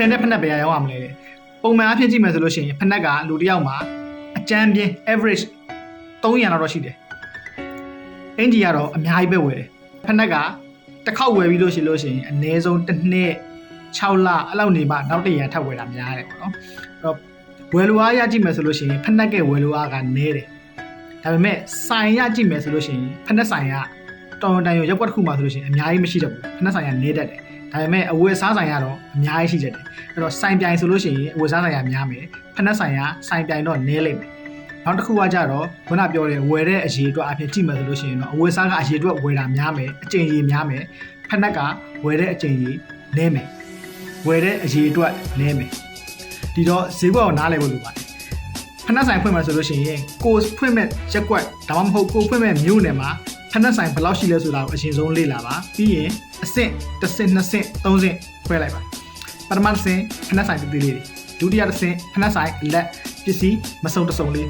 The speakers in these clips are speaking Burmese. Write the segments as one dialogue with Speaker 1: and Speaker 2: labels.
Speaker 1: ထင်းတဲ့ဖက်နှက်ပဲရောင်းရမလဲပုံမှန်အဖြစ်ကြည့်မယ်ဆိုလို့ရှိရင်ဖက်နှက်ကလူတစ်ယောက်မှာအကြမ်းပြင်း average 300လောက်တော့ရှိတယ်အင်ဂျီကတော့အများကြီးပဲဝယ်တယ်ဖက်နှက်ကတစ်ခေါက်ဝယ်ပြီးလို့ရှိလို့ရှိရင်အနည်းဆုံးတစ်နှစ်6လအဲ့လောက်နေမှနောက်တစ်ရံထပ်ဝယ်တာများတယ်ပေါ့နော်အဲ့တော့ဝယ်လိုအားရကြည့်မယ်ဆိုလို့ရှိရင်ဖက်နှက်ကဝယ်လိုအားကနည်းတယ်ဒါပေမဲ့ဆိုင်ရကြည့်မယ်ဆိုလို့ရှိရင်ဖက်နှက်ဆိုင်ကတော်တော်တန်ရုံရက်ကွက်တစ်ခုမှဆိုလို့ရှိရင်အများကြီးမရှိတော့ဘူးဖက်နှက်ဆိုင်ကနည်းတတ်တယ် ဒါပေမဲ့အဝယ်စားဆိုင်ကတော့အများကြီးရှိတတ်တယ်အဲ့တော့ဆိုင်ပြိုင်ဆိုလို့ရှိရင်အဝယ်စားဆိုင်ကများမယ်ဖက်နှက်ဆိုင်ကဆိုင်ပြိုင်တော့နည်းလိမ့်မယ်နောက်တစ်ခုကကြတော့ခုနပြောတဲ့ဝယ်တဲ့အရေးအတွက်အဖြစ်ကြည့်မယ်ဆိုလို့ရှိရင်တော့အဝယ်စားကအရေးအတွက်ဝယ်တာများမယ်အကျင့်ကြီးများမယ်ဖက်နှက်ကဝယ်တဲ့အကျင့်ကြီးနည်းမယ်ဝယ်တဲ့အရေးအတွက်နည်းမယ်ဒီတော့ဈေးကွက်ကိုနားလည်ဖို့လိုပါတယ်ဖက်နှက်ဆိုင်ဖွင့်မယ်ဆိုလို့ရှိရင်ကိုဖွင့်မဲ့ရက်ကွက်ဒါမှမဟုတ်ကိုဖွင့်မဲ့မြို့နယ်မှာ ဖက်နှက်ဆိုင်ဘယ်လောက်ရှိလဲဆိုတာကိုအရင်ဆုံးလေ့လာပါပြီးရင်အဆင့်တစ်ဆင့်နှစ်ဆင့်သုံးဆင့်ခွဲလိုက်ပါပထမတစ်ဆင့်ဖက်နှက်ဆိုင်တည်တည်လေးတွေဒုတိယတစ်ဆင့်ဖက်နှက်ဆိုင်အလက်ပစ္စည်းမစုံတစုံလေး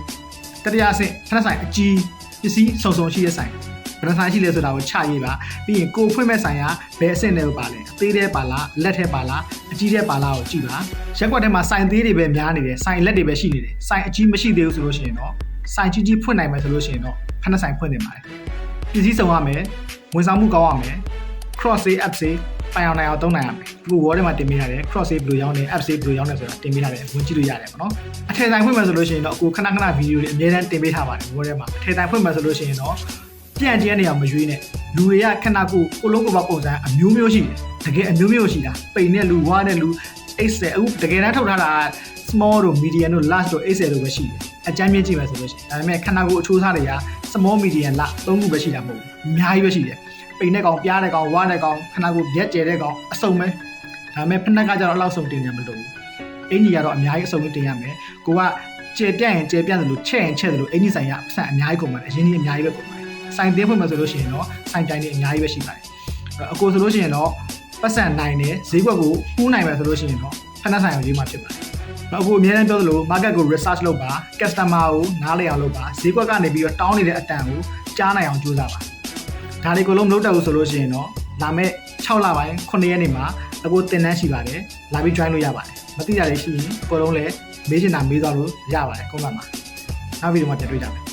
Speaker 1: တတိယအဆင့်ဖက်ဆိုင်အကြီးပစ္စည်းစုံစုံရှိတဲ့ဆိုင်ဘယ်နှဆိုင်ရှိလဲဆိုတာကိုချရေးပါပြီးရင်ကိုဖွင့်မဲ့ဆိုင်ကဘယ်အဆင့်တွေကိုပါလဲအသေးတဲ့ပါလားလက်ထဲပါလားအကြီးတဲ့ပါလားကိုကြည့်ပါရက်ကွက်ထဲမှာဆိုင်သေးတွေပဲများနေတယ်ဆိုင်လက်တွေပဲရှိနေတယ်ဆိုင်အကြီးမရှိသေးဘူးဆိုလို့ရှိရင်တော့ဆိုင်ကြီးကြီးဖွင့်နိုင်မယ်ဆိုလို့ရှိရင်တော့ဖက်ဆိုင်ဖွင့်နေပါတယ် ပစ္စည်းစုံရမယ်ဝန်ဆောင်မှုကောင်းရမယ် cross save app save ပိုင်အောင်နိုင်အောင်သုံးနိုင်ရမယ်ဒီ word ထဲမှာတင်ပေးထားတယ် cross save ဘယ်လိုရောင်းလဲ app save ဘယ်လိုရောင်းလဲဆိုတာတင်ပေးထားတယ်ဝင်ကြည့်လို့ရတယ်ပေါ့နော်အထည်ဆိုင်ဖွင့်မယ်ဆိုလို့ရှိရင်တော့အခုခဏခဏဗီဒီယိုတွေအများတန်းတင်ပေးထားပါတယ် word ထဲမှာအထည်ဆိုင်ဖွင့်မယ်ဆိုလို့ရှိရင်တော့ပြန်ကျဲနေအောင်မရွေးနဲ့လူတွေကခဏကိုကိုလုံးကိုပါပုံစံအမျိုးမျိုးရှိတယ်တကယ်အမျိုးမျိုးရှိတာပိန်နဲ့လူဝါနဲ့လူ Excel အခုတကယ်တမ်းထုတ်ထားတာ small တို့ medium တို့ large တို့ Excel တို့ပဲရှိတယ်အကြမ်းမြင့်ကြည့်မယ်ဆိုလို့ရှိရင်ဒါပေမဲ့ခဏကိုအချိုးစားတွေက small medium large သုံးခုပဲရှိတာမဟုတ်ဘူးအများကြီးပဲရှိတယ်ပိန်တဲ့ကောင်ပြားတဲ့ကောင်ဝါတဲ့ကောင်ခဏကိုရက်ကျဲတဲ့ကောင်အစုံပဲဒါပေမဲ့ဖက်နှက်ကကြတော့အလောက်စုံတင်နေမလို့ဘူးအင်ကြီးကတော့အများကြီးအစုံကြီးတင်ရမယ်ကိုကကျေပြန့်ရင်ကျေပြန့်တယ်လို့ချက်ရင်ချက်တယ်လို့အင်ကြီးဆိုင်ရပတ်စံအများကြီးကုန်ပါတယ်အရင်ကြီးအများကြီးပဲကုန်ပါတယ်ဆိုင်သေးဖွင့်မယ်ဆိုလို့ရှိရင်တော့ဆိုင်တိုင်းတွေအများကြီးပဲရှိပါတယ်အကိုဆိုလို့ရှိရင်တော့ပတ်စံနိုင်တယ်ဈေးကွက်ကိုပူးနိုင်မယ်ဆိုလို့ရှိရင်တော့ဖက်နှက်ဆိုင်ကိုရေးမှဖြစ်ပါတယ် နောက်အခုအများအားပြောသလို market ကို research လုပ်ပါ customer ကိုနားလည်အောင်လုပ်ပါဈေးကွက်ကနေပြီးတော့တောင်းနေတဲ့အတန်ကိုကြားနိုင်အောင်ကြိုးစားပါဒါတွေကိုလုံးမလုပ်တတ်ဘူးဆိုလို့ရှိရင်တော့လာမဲ့6လပိုင်း9ရက်နေ့မှာအကိုတင်တန်းရှိပါတယ်လာပြီး join လို့ရပါတယ်မသိတာတွေရှိရင်ကိုလုံးလည်းမေးချင်တာမေးသွားလို့ရပါတယ်ကွန်မန့်မှာနောက်ဗီဒီယိုမှာပြန်တွေ့ကြမယ်